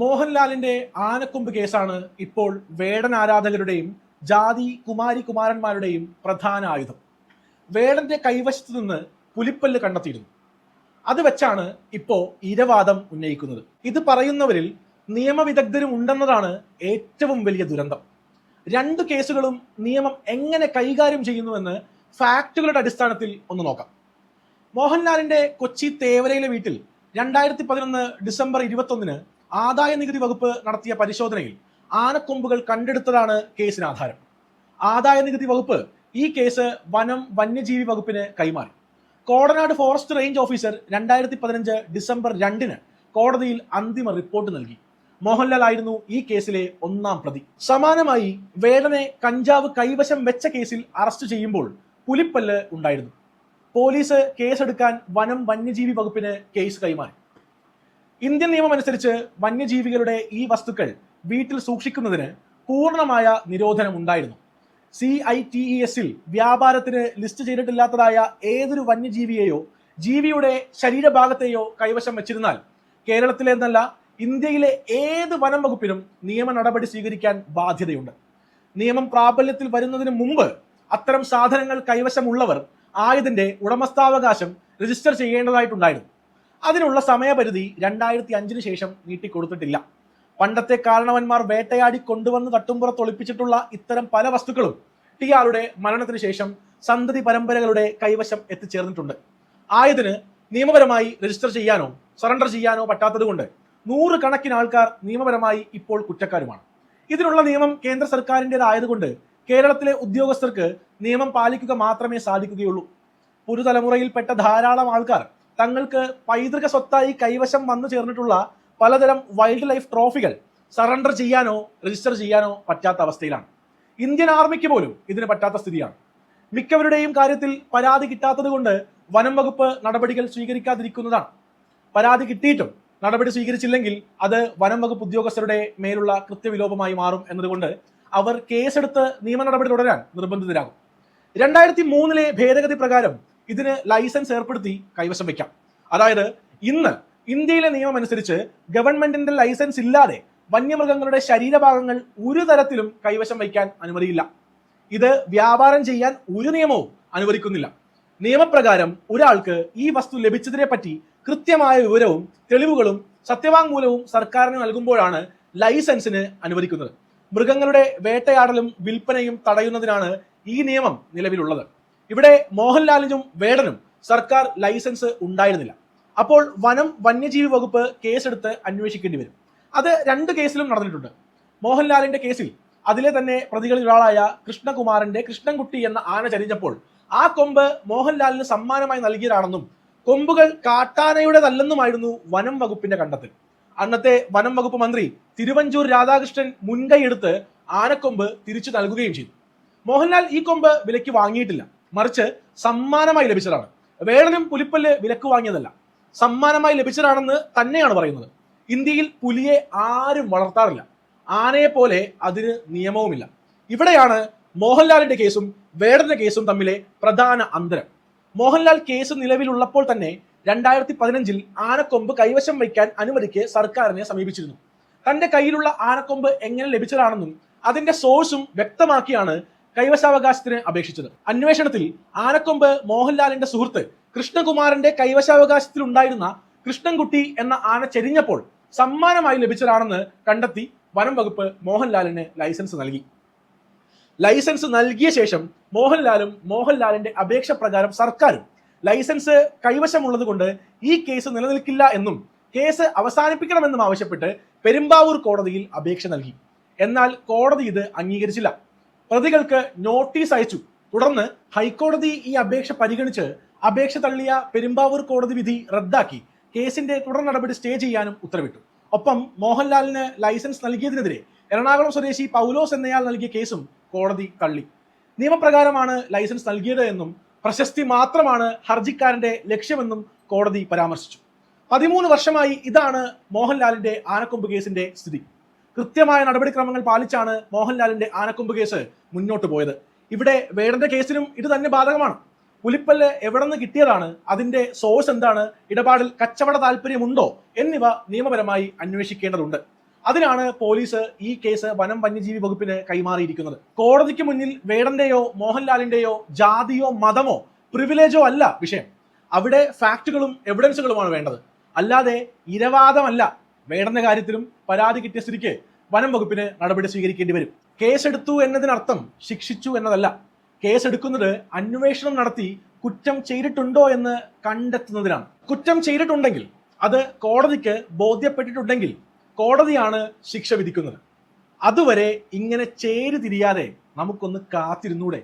മോഹൻലാലിന്റെ ആനക്കൊമ്പ് കേസാണ് ഇപ്പോൾ വേടൻ ആരാധകരുടെയും ജാതി കുമാരി കുമാരന്മാരുടെയും പ്രധാന ആയുധം. വേടന്റെ കൈവശത്തു നിന്ന് പുലിപ്പല്ല് കണ്ടെത്തിയിരുന്നു. അത് വെച്ചാണ് ഇപ്പോ ഇരവാദം ഉന്നയിക്കുന്നത്. ഇത് പറയുന്നവരിൽ നിയമവിദഗ്ധരും ഉണ്ടെന്നതാണ് ഏറ്റവും വലിയ ദുരന്തം. രണ്ട് കേസുകളും നിയമം എങ്ങനെ കൈകാര്യം ചെയ്യുന്നുവെന്ന് ഫാക്റ്റുകളുടെ അടിസ്ഥാനത്തിൽ ഒന്ന് നോക്കാം. മോഹൻലാലിന്റെ കൊച്ചി തേവരയിലെ വീട്ടിൽ രണ്ടായിരത്തി പതിനൊന്ന് ഡിസംബർ ഇരുപത്തൊന്നിന് ആദായ നികുതി വകുപ്പ് നടത്തിയ പരിശോധനയിൽ ആനക്കൊമ്പുകൾ കണ്ടെടുത്തതാണ് കേസിന് ആധാരം. ആദായ നികുതി വകുപ്പ് ഈ കേസ് വനം വന്യജീവി വകുപ്പിന് കൈമാറി. കോടനാട് ഫോറസ്റ്റ് റേഞ്ച് ഓഫീസർ രണ്ടായിരത്തി പതിനഞ്ച് ഡിസംബർ രണ്ടിന് കോടതിയിൽ അന്തിമ റിപ്പോർട്ട് നൽകി. മോഹൻലാൽ ആയിരുന്നു ഈ കേസിലെ ഒന്നാം പ്രതി. സമാനമായി വേടനെ കഞ്ചാവ് കൈവശം വെച്ച കേസിൽ അറസ്റ്റ് ചെയ്യുമ്പോൾ പുലിപ്പല്ല് ഉണ്ടായിരുന്നു. പോലീസ് കേസെടുക്കാൻ വനം വന്യജീവി വകുപ്പിന് കേസ് കൈമാറി. ഇന്ത്യൻ നിയമം അനുസരിച്ച് വന്യജീവികളുടെ ഈ വസ്തുക്കൾ വീട്ടിൽ സൂക്ഷിക്കുന്നതിന് പൂർണമായ നിരോധനം ഉണ്ടായിരുന്നു സി ഐ ടി ഇ എസിൽ വ്യാപാരത്തിന് ലിസ്റ്റ് ചെയ്തിട്ടില്ലാത്തതായ ഏതൊരു വന്യജീവിയെയോ ജീവിയുടെ ശരീരഭാഗത്തെയോ കൈവശം വെച്ചിരുന്നാൽ കേരളത്തിലെ എന്നല്ല ഇന്ത്യയിലെ ഏത് വനം വകുപ്പിനും നിയമ നടപടി സ്വീകരിക്കാൻ ബാധ്യതയുണ്ട്. നിയമം പ്രാബല്യത്തിൽ വരുന്നതിന് മുമ്പ് അത്തരം സാധനങ്ങൾ കൈവശമുള്ളവർ ആയതിന്റെ ഉടമസ്ഥാവകാശം രജിസ്റ്റർ ചെയ്യേണ്ടതായിട്ടുണ്ടായിരുന്നു. അതിനുള്ള സമയപരിധി രണ്ടായിരത്തി അഞ്ചിന് ശേഷം നീട്ടിക്കൊടുത്തിട്ടില്ല. പണ്ടത്തെ കാരണവന്മാർ വേട്ടയാടി കൊണ്ടുവന്ന് തട്ടുംപുറത്ത് ഒളിപ്പിച്ചിട്ടുള്ള ഇത്തരം പല വസ്തുക്കളും ടിയാളുടെ മരണത്തിന് ശേഷം സന്തതി പരമ്പരകളുടെ കൈവശം എത്തിച്ചേർന്നിട്ടുണ്ട്. ആയതിന് നിയമപരമായി രജിസ്റ്റർ ചെയ്യാനോ സറണ്ടർ ചെയ്യാനോ പറ്റാത്തതുകൊണ്ട് നൂറുകണക്കിന് ആൾക്കാർ നിയമപരമായി ഇപ്പോൾ കുറ്റക്കാരുമാണ്. ഇതിനുള്ള നിയമം കേന്ദ്ര സർക്കാരിന്റെതായതുകൊണ്ട് കേരളത്തിലെ ഉദ്യോഗസ്ഥർക്ക് നിയമം പാലിക്കുക മാത്രമേ സാധിക്കുകയുള്ളൂ. പുതുതലമുറയിൽപ്പെട്ട ധാരാളം ആൾക്കാർ തങ്ങൾക്ക് പൈതൃക സ്വത്തായി കൈവശം വന്നു ചേർന്നിട്ടുള്ള പലതരം വൈൽഡ് ലൈഫ് ട്രോഫികൾ സറണ്ടർ ചെയ്യാനോ രജിസ്റ്റർ ചെയ്യാനോ പറ്റാത്ത അവസ്ഥയിലാണ്. ഇന്ത്യൻ ആർമിക്ക് പോലും ഇതിന് പറ്റാത്ത സ്ഥിതിയാണ്. മിക്കവരുടെയും കാര്യത്തിൽ പരാതി കിട്ടാത്തത് കൊണ്ട് വനം വകുപ്പ് നടപടികൾ സ്വീകരിക്കാതിരിക്കുന്നതാണ്. പരാതി കിട്ടിയിട്ടും നടപടി സ്വീകരിച്ചില്ലെങ്കിൽ അത് വനം വകുപ്പ് ഉദ്യോഗസ്ഥരുടെ മേലുള്ള കൃത്യവിലോപമായി മാറും എന്നതുകൊണ്ട് അവർ കേസെടുത്ത് നിയമ നടപടി തുടരാൻ നിർബന്ധിതരാകും. രണ്ടായിരത്തി മൂന്നിലെ ഭേദഗതി പ്രകാരം ഇതിന് ലൈസൻസ് ഏർപ്പെടുത്തി കൈവശം വെക്കാം. അതായത് ഇന്ന് ഇന്ത്യയിലെ നിയമം അനുസരിച്ച് ഗവൺമെന്റിന്റെ ലൈസൻസ് ഇല്ലാതെ വന്യമൃഗങ്ങളുടെ ശരീരഭാഗങ്ങൾ ഒരു തരത്തിലും കൈവശം വയ്ക്കാൻ അനുമതിയില്ല. ഇത് വ്യാപാരം ചെയ്യാൻ ഒരു നിയമവും അനുവദിക്കുന്നില്ല. നിയമപ്രകാരം ഒരാൾക്ക് ഈ വസ്തു ലഭിച്ചതിനെ പറ്റി കൃത്യമായ വിവരവും തെളിവുകളും സത്യവാങ്മൂലവും സർക്കാരിന് നൽകുമ്പോഴാണ് ലൈസൻസിന് അനുവദിക്കുന്നത്. മൃഗങ്ങളുടെ വേട്ടയാടലും വിൽപ്പനയും തടയുന്നതിനാണ് ഈ നിയമം നിലവിലുള്ളത്. ഇവിടെ മോഹൻലാലിനും വേടനും സർക്കാർ ലൈസൻസ് ഉണ്ടായിരുന്നില്ല. അപ്പോൾ വനം വന്യജീവി വകുപ്പ് കേസെടുത്ത് അന്വേഷിക്കേണ്ടി വരും. അത് രണ്ട് കേസിലും നടന്നിട്ടുണ്ട്. മോഹൻലാലിന്റെ കേസിൽ അതിലെ തന്നെ പ്രതികളിൽ ഒരാളായ കൃഷ്ണകുമാറിന്റെ കൃഷ്ണൻകുട്ടി എന്ന ആന ചരിഞ്ഞപ്പോൾ ആ കൊമ്പ് മോഹൻലാലിന് സമ്മാനമായി നൽകിയതാണെന്നും കൊമ്പുകൾ കാട്ടാനയുടേതല്ലെന്നുമായിരുന്നു വനം വകുപ്പിന്റെ കണ്ടെത്തൽ. അന്നത്തെ വനം വകുപ്പ് മന്ത്രി തിരുവഞ്ചൂർ രാധാകൃഷ്ണൻ മുൻകൈയെടുത്ത് ആനക്കൊമ്പ് തിരിച്ചു നൽകുകയും ചെയ്തു. മോഹൻലാൽ ഈ കൊമ്പ് വിലയ്ക്ക് വാങ്ങിയിട്ടില്ല. മറിച്ച് സമ്മാനമായി ലഭിച്ചതാണ്. വേളനും പുലിപ്പല്ല് വിലക്ക് വാങ്ങിയതല്ല. സമ്മാനമായി ലഭിച്ചതാണെന്ന് തന്നെയാണ് പറയുന്നത്. ഇന്ത്യയിൽ പുലിയെ ആരും വളർത്താറില്ല. ആനയെ പോലെ അതിന് നിയമവുമില്ല. ഇവിടെയാണ് മോഹൻലാലിന്റെ കേസും വേടന്റെ കേസും തമ്മിലെ പ്രധാന അന്തരം. മോഹൻലാൽ കേസ് നിലവിലുള്ളപ്പോൾ തന്നെ രണ്ടായിരത്തി പതിനഞ്ചിൽ ആനക്കൊമ്പ് കൈവശം വയ്ക്കാൻ അനുമതിക്ക് സർക്കാരിനെ സമീപിച്ചിരുന്നു. തന്റെ കയ്യിലുള്ള ആനക്കൊമ്പ് എങ്ങനെ ലഭിച്ചതാണെന്നും അതിന്റെ സോഴ്സും വ്യക്തമാക്കിയാണ് കൈവശാവകാശത്തിന് അപേക്ഷിച്ചത്. അന്വേഷണത്തിൽ ആനക്കൊമ്പ് മോഹൻലാലിന്റെ സുഹൃത്ത് കൃഷ്ണകുമാറിന്റെ കൈവശാവകാശത്തിൽ ഉണ്ടായിരുന്ന കൃഷ്ണൻകുട്ടി എന്ന ആന ചെരിഞ്ഞപ്പോൾ സമ്മാനമായി ലഭിച്ചതാണെന്ന് കണ്ടെത്തി വനം വകുപ്പ് മോഹൻലാലിന് ലൈസൻസ് നൽകി. ലൈസൻസ് നൽകിയ ശേഷം മോഹൻലാലും മോഹൻലാലിന്റെ അപേക്ഷ പ്രകാരം സർക്കാരും ലൈസൻസ് കൈവശമുള്ളത് കൊണ്ട് ഈ കേസ് നിലനിൽക്കില്ല എന്നും കേസ് അവസാനിപ്പിക്കണമെന്നും ആവശ്യപ്പെട്ട് പെരുമ്പാവൂർ കോടതിയിൽ അപേക്ഷ നൽകി. എന്നാൽ കോടതി ഇത് അംഗീകരിച്ചില്ല. പ്രതികൾക്ക് നോട്ടീസ് അയച്ചു. തുടർന്ന് ഹൈക്കോടതി ഈ അപേക്ഷ പരിഗണിച്ച് അപേക്ഷ തള്ളിയ പെരുമ്പാവൂർ കോടതി വിധി റദ്ദാക്കി. കേസിന്റെ തുടർ നടപടി സ്റ്റേ ചെയ്യാനും ഉത്തരവിട്ടു. ഒപ്പം മോഹൻലാലിന് ലൈസൻസ് നൽകിയതിനെതിരെ എറണാകുളം സ്വദേശി പൗലോസ് എന്നയാൾ നൽകിയ കേസും കോടതി തള്ളി. നിയമപ്രകാരമാണ് ലൈസൻസ് നൽകിയത് എന്നും പ്രശസ്തി മാത്രമാണ് ഹർജിക്കാരന്റെ ലക്ഷ്യമെന്നും കോടതി പരാമർശിച്ചു. പതിമൂന്ന് വർഷമായി ഇതാണ് മോഹൻലാലിന്റെ ആനക്കൊമ്പ് കേസിന്റെ സ്ഥിതി. കൃത്യമായ നടപടിക്രമങ്ങൾ പാലിച്ചാണ് മോഹൻലാലിന്റെ ആനക്കൊമ്പ് കേസ് മുന്നോട്ട് പോയത്. ഇവിടെ വേടന്റെ കേസിനും ഇത് തന്നെ ബാധകമാണ്. പുലിപ്പല്ല് എവിടെ നിന്ന് കിട്ടിയതാണ്? അതിന്റെ സോഴ്സ് എന്താണ്? ഇടപാടിൽ കച്ചവട താല്പര്യമുണ്ടോ എന്നിവ നിയമപരമായി അന്വേഷിക്കേണ്ടതുണ്ട്. അതിനാണ് പോലീസ് ഈ കേസ് വനം വന്യജീവി വകുപ്പിന് കൈമാറിയിരിക്കുന്നത്. കോടതിക്ക് മുന്നിൽ വേടന്റെയോ മോഹൻലാലിന്റെയോ ജാതിയോ മതമോ പ്രിവിലേജോ അല്ല വിഷയം. അവിടെ ഫാക്റ്റുകളും എവിഡൻസുകളുമാണ് വേണ്ടത്. അല്ലാതെ ഇരവാദമല്ല. വേടന്റെ കാര്യത്തിലും പരാതി കിട്ടിയ സ്ഥിതിക്ക് വനം വകുപ്പിന് നടപടി സ്വീകരിക്കേണ്ടി വരും. കേസെടുത്തു എന്നതിനർത്ഥം ശിക്ഷിച്ചു എന്നതല്ല. കേസെടുക്കുന്നത് അന്വേഷണം നടത്തി കുറ്റം ചെയ്തിട്ടുണ്ടോ എന്ന് കണ്ടെത്തുന്നതിനാണ്. കുറ്റം ചെയ്തിട്ടുണ്ടെങ്കിൽ അത് കോടതിക്ക് ബോധ്യപ്പെട്ടിട്ടുണ്ടെങ്കിൽ കോടതിയാണ് ശിക്ഷ വിധിക്കുന്നത്. അതുവരെ ഇങ്ങനെ ചേരി തിരിയാതെ നമുക്കൊന്ന് കാത്തിരുന്നൂടെ.